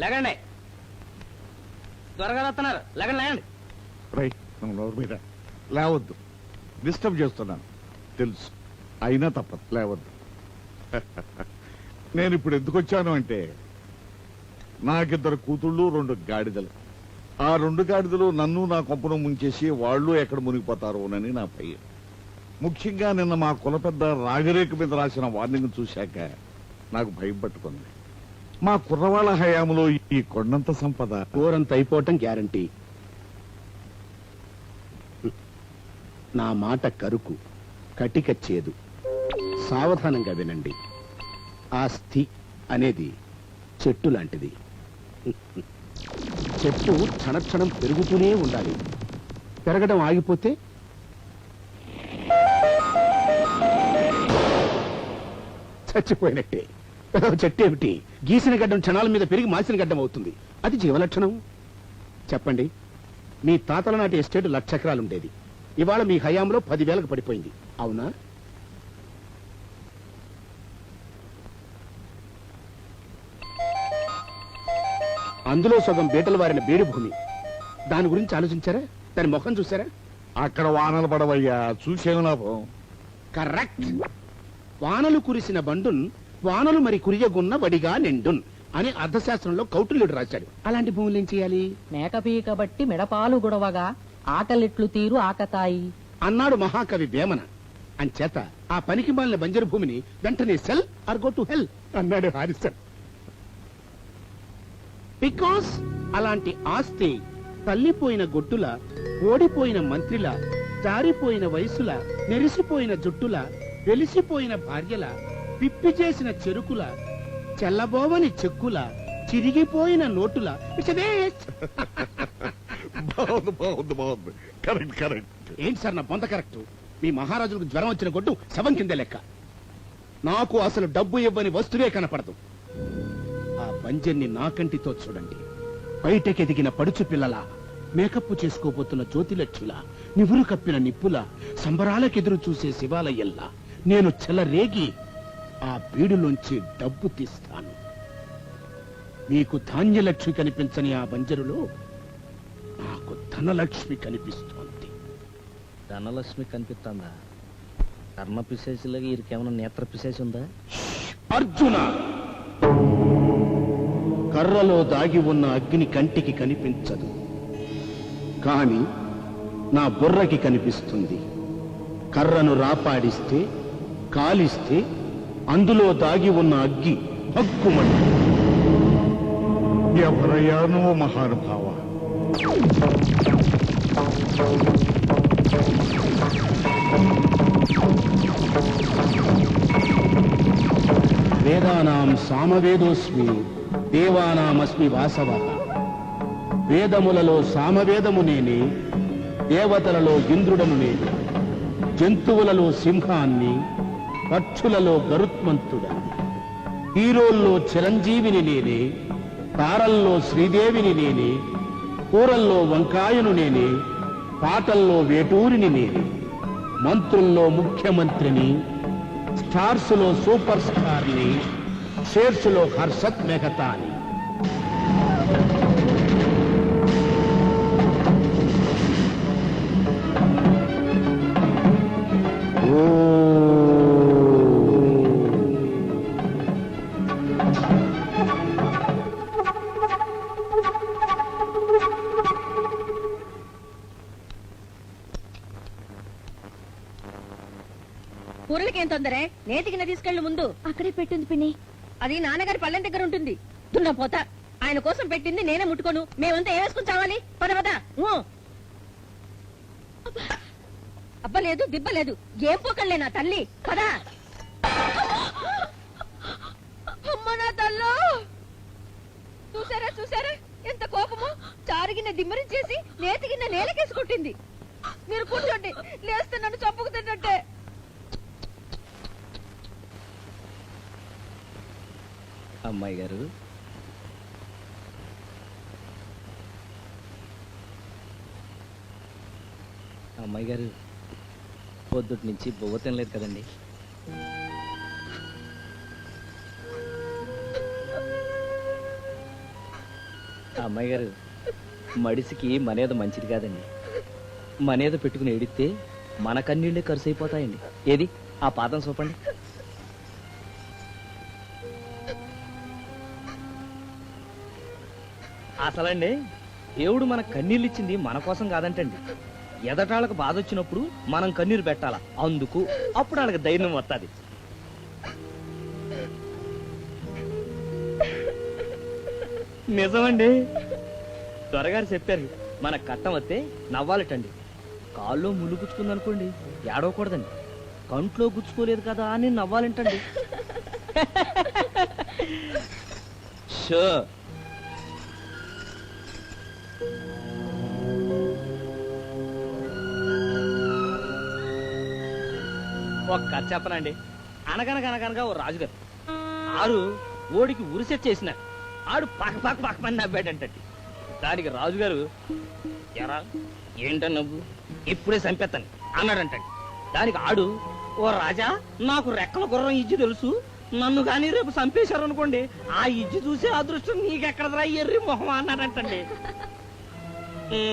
లేకండి త్వరగా వస్తున్నారు లేకండి లేకండి రైట్ నువ్వు నోరు మీద. లేవద్దు. డిస్టర్బ్ చేస్తున్నాను. తెలుసు. అయినా తప్పదు. లేవద్దు. నేను ఇప్పుడు ఎందుకు వచ్చాను అంటే నాకిద్దరు కూతుళ్ళు రెండు గాడిదలు. ఆ రెండు గాడిదలు నన్ను నా కొంపను ముంచేసి వాళ్ళు ఎక్కడ మునిగిపోతారోనని నా భయం. ముఖ్యంగా నిన్న మా కుల పెద్ద రాగరేఖ మీద రాసిన వార్నింగ్ చూశాక నాకు భయం పట్టుకుంది. మా కుర్రవాళ్ళ హయాంలో ఈ కొండంత సంపద. ఊరంత అయిపోవటం గ్యారంటీ. నా మాట కరుకు కటిక చేదు. సావధానంగా వినండి. ఆస్తి అనేది చెట్టు లాంటిది. చెట్టు క్షణక్షణం పెరుగుతూనే ఉండాలి. పెరగడం ఆగిపోతే చచ్చిపోయినట్టే. చెట్టు ఏమిటి? గీసిన గడ్డం క్షణాల మీద పెరిగి మాసిన గడ్డం అవుతుంది. అది జీవలక్షణం. చెప్పండి మీ తాతల నాటి ఎస్టేట్ లక్ష ఎకరాలు ఉండేది. ఇవాళ మీ హయాంలో పదివేలకు పడిపోయింది. అవునా? అందులో సగం బీటలు వారిన బీడు భూమి. దాని గురించి ఆలోచించారా? దాని ముఖం చూసారా అక్కడ వానలు పడవయ్యా లాభం కరెక్ట్. వానలు కురిసిన బండున్ వానలు మరి కురియగున్న వడిగా నిండున్ అని అర్థశాస్త్రంలో కౌటిల్యుడు రాశాడు. అలాంటి భూములు ఏం చేయాలి? మేకపీక బట్టి మెడపాలు గుడవగా ఆకలిట్లు తీరు ఆకతాయి. అన్నాడు మహాకవి వేమన. అంచేత ఆ పనికి మాలిన బంజరు భూమిని వెంటనే sell or go to hell అన్నాడు హారిసన్ బికాస్ అలాంటి ఆస్తి తల్లిపోయిన గొడ్డుల ఓడిపోయిన మంత్రిల జారిపోయిన వయసుల నెరిసిపోయిన జుట్టుల వెలిసిపోయిన భార్యల పిప్పి చేసిన చెరుకుల చెల్లబోవని చెక్కుల చిరిగిపోయిన నోటుల. బాగుంది బాగుంది బాగుంది. Correct correct. ఏంటి సార్ నా బొంత కరెక్ట్? మీ మహారాజులకు జ్వరం వచ్చిన గొడ్డు శవం కింద లెక్క. నాకు అసలు డబ్బు ఇవ్వని వస్తువే కనపడదు. ఆ బంజర్ని నా కంటితో చూడండి. బయటకెదిగిన పడుచు పిల్లల మేకప్ చేసుకోబోతున్న జ్యోతిలక్ష్మిల నివురు కప్పిన నిప్పుల సంబరాలకెదురు చూసే శివాలయ్యల్లా నేను చెలరేగి ఆ బీడులోంచి డబ్బు తీస్తాను. మీకు ధాన్యలక్ష్మి కనిపించని ఆ బంజరులో నాకు ధనలక్ష్మి కనిపిస్తోంది. ధనలక్ష్మి కనిపిస్తుందా? కర్ణ పిశాచిలాగా వీరికేమైనా నేత్ర పిశాచి ఉందా? అర్జున! కర్రలో దాగి ఉన్న అగ్ని కంటికి కనిపించదు. కాని నా బుర్రకి కనిపిస్తుంది. కర్రను రాపాడిస్తే కాలిస్తే అందులో దాగి ఉన్న అగ్గి హక్కుమంట ఎవరయ్యా నువ్వు మహానుభావ? వేదానాం సామవేదోస్మి దేవానామస్మి వాసవ. వేదములలో సామవేదము నేనే దేవతలలో ఇంద్రుడను నేను జంతువులలో సింహాన్ని పక్షులలో గరుత్మంతుడని హీరోల్లో చిరంజీవిని నేనే తారల్లో శ్రీదేవిని నేనే కూరల్లో వంకాయను నేనే పాటల్లో వేటూరిని నేనే మంత్రుల్లో ముఖ్యమంత్రిని స్టార్స్లో సూపర్ స్టార్ని షేర్స్లో హర్షత్ మెహతాని. నేతికిన తీసుకెళ్ళు ముందు. అక్కడే పెట్టింది పిన్ని. అది నాన్నగారి పళ్ళెం దగ్గర ఉంటుంది. దున్న పోత. ఆయన కోసం పెట్టింది నేనే ముట్టుకోను. మేమంతా ఏ వేసుకుని చావాలి? పద పద. ఊ. అబ్బ. లేదు దిబ్బ లేదు. ఏం పోకళ్ళే నా తల్లి. పద. అమ్మ నా తల్లో. చూసారా చూసారా? ఎంత కోపము. చారిగిన దిమ్మరించేసి నేతిగిన్న నేలకేసి కొట్టింది. మీరు కూర్చోండి. లేస్తే నన్ను చంపుకు తిన్నట్టే. అమ్మాయి గారు. అమ్మాయి గారు పొద్దుటి నుంచి బువ్వ తినలేదు కదండి. అమ్మాయి గారు మడిసికి మనేద మంచిది కాదండి. మనేద పెట్టుకుని ఏడిస్తే మన కన్నీళ్ళే ఖర్చు అయిపోతాయండి ఏది? ఆ పాదం చూపండి అసలండి దేవుడు మన కన్నీళ్ళు ఇచ్చింది మన కోసం కాదంటండి. ఎదటాళ్ళకు బాధ వచ్చినప్పుడు మనం కన్నీరు పెట్టాల? అందుకు అప్పుడు వాళ్ళకి ధైర్యం వస్తుంది. నిజమండి. త్వరగారు చెప్పారు మన కట్టం వస్తే నవ్వాలటండి. కాల్లో ముళ్ళు గుచ్చుకుందనుకోండి ఏడవకూడదండి. కంట్లో గుచ్చుకోలేదు కదా అని నవ్వాలంటండి. షో ఒక కథ చెప్పనండి. అనగనగనగనగా ఓ రాజుగారు. ఆరు ఓడికి ఉరిసెట్ చేసినారు ఆడు పక్క పక్క పక్క పని నవ్వాడంటండి. దానికి రాజుగారు ఎరా ఏంట నవ్వు? ఇప్పుడే చంపేస్తాను అన్నాడంటండి. దానికి ఆడు ఓ రాజా నాకు రెక్కల గుర్రం ఇజ్జి తెలుసు. నన్ను కానీ రేపు చంపేశారు అనుకోండి ఆ ఇజ్జి చూసే అదృష్టం నీకెక్కడరా ఎర్రి మొహం అన్నాడంటండి.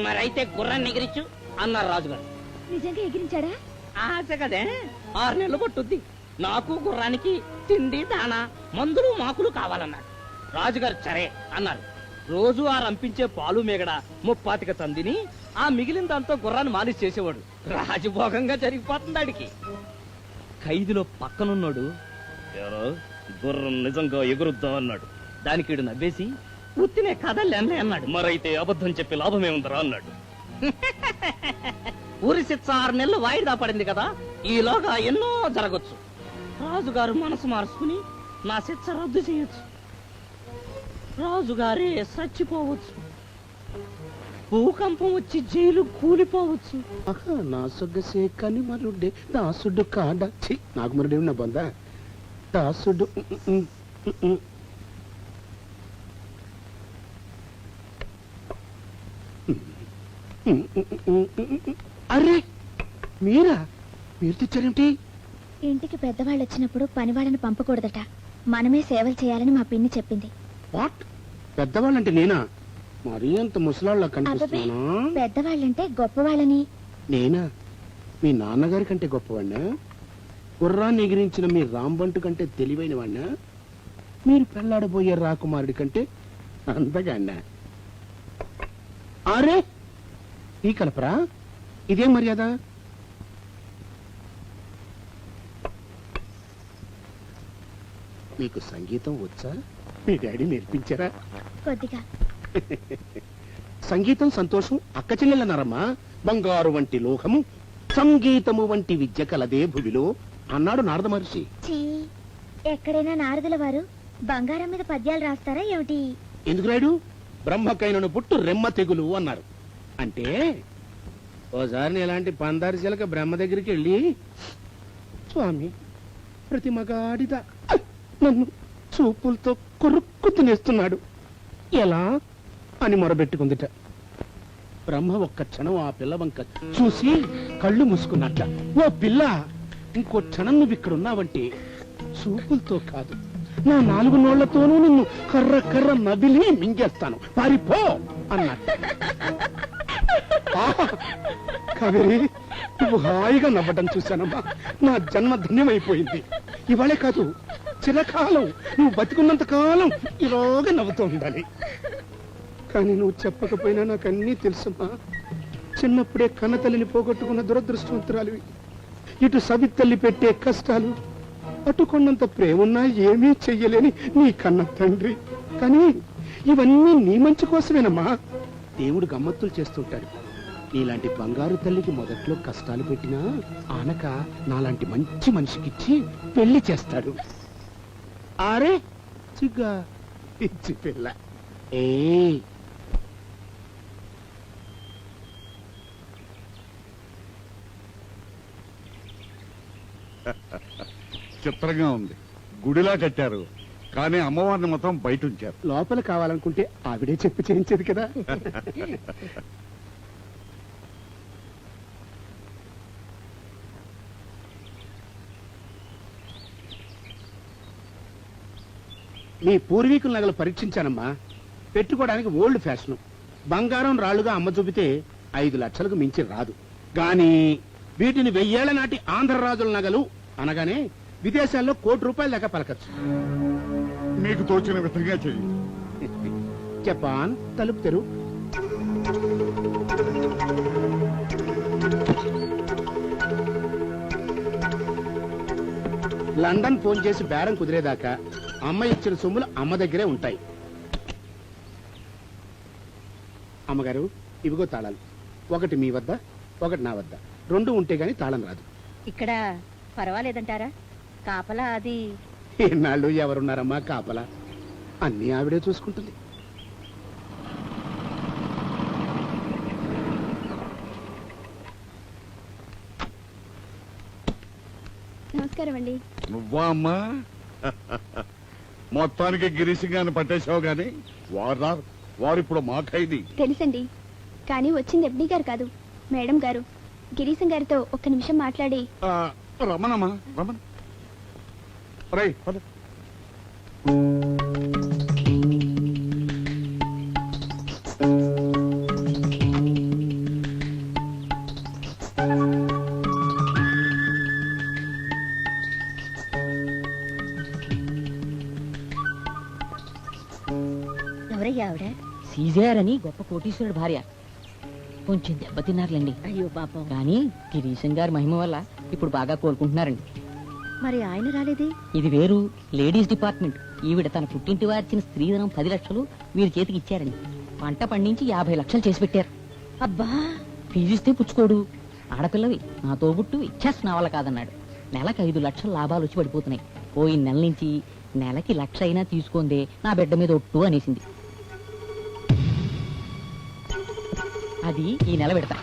మరైతే గుర్రాన్ని ఎగిరించు అన్నారు రాజుగారు. నిజంగా ఎగిరించాడా? ఆశ కదే ఆరు నెలలు పట్టుద్ది. నాకు గుర్రానికి తిండి దానా మందులు మాకులు కావాలన్నాడు. రాజుగారు సరే అన్నారు. రోజు ఆ రంపించే పాలు మేగడ ముప్పాతిక తందిని ఆ మిగిలిన దాంతో గుర్రాన్ని మాలిష్ చేసేవాడు. రాజభోగంగా జరిగిపోతుంది ఆడికి. ఖైదులో పక్కనున్నాడు. "ఏరా, గుర్రం నిజంగా ఎగురుద్దా అన్నాడు. దానికి ఈడు నవ్వేసి ఉత్తినే కదలే అన్నాడు. మరైతే అబద్ధం చెప్పి లాభమే ఉందరా అన్నాడు. ఊరి శిక్ష ఆరు నెలలు వాయిదా పడింది కదా ఈలోగా ఎన్నో జరగచ్చు. రాజుగారు మనసు మార్చుకుని నా శిక్ష రద్దు చేయొచ్చు. రాజుగారే చచ్చిపోవచ్చు. భూకంపం వచ్చి జైలు కూలిపోవచ్చు. ఆహా, నా సొగ్గసే కని మరుడే దాసుడు కాడ? ఛీ, నాకు మరుడే ఉన్న బందా? దాసుడు ఉమ్, మీరా? మీరు తెచ్చారేమిటి? ఇంటికి పెద్దవాళ్ళు వచ్చినప్పుడు పనివాళ్ళని పంపకూడదట. మనమే సేవలు చేయాలని మా పిన్ని చెప్పింది. వాట్? పెద్దవాళ్ళంటే నేనా? మరీ అంత ముసలాళ్ళ కనిపిస్తున్నానా? పెద్దవాళ్ళంటే గొప్పవాళ్ళని. నేనా? మీ నాన్నగారి కంటే గొప్పవాడినా? గుర్రాన్ని ఎగిరించిన మీ రాంబంటు కంటే తెలివైన వాడినా మీరు పెళ్ళాడబోయే రాకుమారుడి కంటే అందగాడినా అరే ఈ కలపరా? ఇదేం మర్యాద? మీకు సంగీతం వచ్చా? మీ డాడీ నేర్పించారా? కొద్దిగా. సంగీతం సంతోషం అక్క చెల్లెలన్నారమ్మా బంగారు వంటి లోకము సంగీతము వంటి విద్య కలదే భువిలో అన్నాడు నారద మహర్షి. ఎక్కడైనా నారదుల వారు బంగారం మీద పద్యాలు రాస్తారా ఏమిటి? ఎందుకు రాయుడు? బ్రహ్మకైనను పుట్టు రెమ్మ తెగులు అన్నారు. అంటే ఓసారి ఇలాంటి పందారి శిలక బ్రహ్మ దగ్గరికి వెళ్ళి స్వామి ప్రతి మగాడిద నన్ను చూపులతో కొరుక్కు తినేస్తున్నాడు. ఎలా? అని మొరబెట్టుకుందిట. బ్రహ్మ ఒక్క క్షణం ఆ పిల్ల వంక చూసి కళ్ళు మూసుకున్నట్ట. ఓ పిల్ల ఇంకో క్షణం నువ్వు ఇక్కడ ఉన్నావంటే చూపులతో కాదు. నా నాలుగు నోళ్ళతోనూ నిన్ను కర్ర కర్ర నబిలి మింగేస్తాను. పారిపో అన్నట్ట. ఆహా! కావేరి నువ్వు హాయిగా నవ్వడం చూశానమ్మా. నా జన్మ ధన్యమైపోయింది. ఇవాళే కాదు చిరకాలం నువ్వు బతికున్నంత కాలం ఇలాగా నవ్వుతూ ఉండాలి. కానీ నువ్వు చెప్పకపోయినా నాకు అన్నీ తెలుసమ్మా. చిన్నప్పుడే కన్నతల్లిని పోగొట్టుకున్న దురదృష్టవంతురాలివి ఇటు సవితల్లి పెట్టే కష్టాలు అటుకొన్నంత ప్రేమున్నా ఏమీ చెయ్యలేని నీ కన్న తండ్రి. కానీ ఇవన్నీ నీ మంచి కోసమేనమ్మా. దేవుడు గమ్మత్తులు చేస్తుంటాడు నీలాంటి బంగారు తల్లికి మొదట్లో కష్టాలు పెట్టినా ఆనక నాలాంటి మంచి మనిషికిచ్చి పెళ్ళి చేస్తాడు. అరే చిగ్గా పిచ్చి పిల్ల. ఏ? చిత్రంగా ఉంది. గుడిలా కట్టారు. కానీ అమ్మవారిని మాత్రం బయట ఉంచారు. లోపల కావాలనుకుంటే ఆవిడే చెప్పి చేయించేది కదా. మీ పూర్వీకుల నగలు పరీక్షించానమ్మా. పెట్టుకోవడానికి ఓల్డ్ ఫ్యాషన్. బంగారం రాళ్ళుగా అమ్మ చూపితే ఐదు లక్షలకు మించి రాదు. గాని వీటిని వెయ్యేళ్ళ నాటి ఆంధ్ర రాజుల నగలు అనగానే విదేశాల్లో కోటి రూపాయల దాకా పలకచ్చు. మీకు తోచిన విధంగా చెయ్యి. జపాన్ తలుపు తెరు లండన్ ఫోన్ చేసి బేరం కుదిరేదాకా అమ్మ ఇచ్చిన సొమ్ములు అమ్మ దగ్గరే ఉంటాయి. అమ్మగారు ఇవిగో తాళాలు. ఒకటి మీ వద్ద ఒకటి నా వద్ద. రెండు ఉంటే గాని తాళం రాదు. ఇక్కడ పర్వాలేదంటారా? కాపలా అది. ఎన్నాళ్ళు ఎవరున్నారమ్మా కాపలా? అన్నీ ఆవిడే చూసుకుంటుంది. నమస్కారం అండి నువ్వా అమ్మా? మొత్తానికి గిరీశంగాన్ని పట్టేశావు గాని వారు. వారిప్పుడు మా ఖైదీ. తెలుసండి. కానీ వచ్చింది ఎఫ్డి గారు కాదు మేడం గారు. గిరీశం గారితో ఒక్క నిమిషం మాట్లాడి. ఆ, రమణమ్మా రమణ. రై పద. ఎవరయ్యా ఆవిడ? సీజేఆర్ అని గొప్ప కోటీశ్వరుడు భార్య. కొంచెం దెబ్బతిన్నారులేండి. అయ్యో పాపం. కానీ గిరీశం గారి మహిమ వల్ల ఇప్పుడు బాగా కోలుకుంటున్నారండి. మరి ఆయన రాలేదే? ఇది వేరు. Ladies department. ఈవిడ తన పుట్టింటి వారిచిన స్త్రీధనం పది లక్షలు వీరి చేతికి ఇచ్చారండి. పంట పండించి యాభై లక్షలు చేసి పెట్టారు. అబ్బా! ఫీజిస్తే పుచ్చుకోడు. ఆడపిల్లవి నా తోబుట్టు ఇచ్చేస్ నా వల్ల కాదన్నాడు. నెలకు ఐదు లక్షల లాభాలు వచ్చి పడిపోతున్నాయి. పోయిన నెల నుంచి నెలకి లక్ష అయినా తీసుకుందే. నా బిడ్డ మీద ఒట్టు అనేసింది. అది ఈ నెల పెడతా.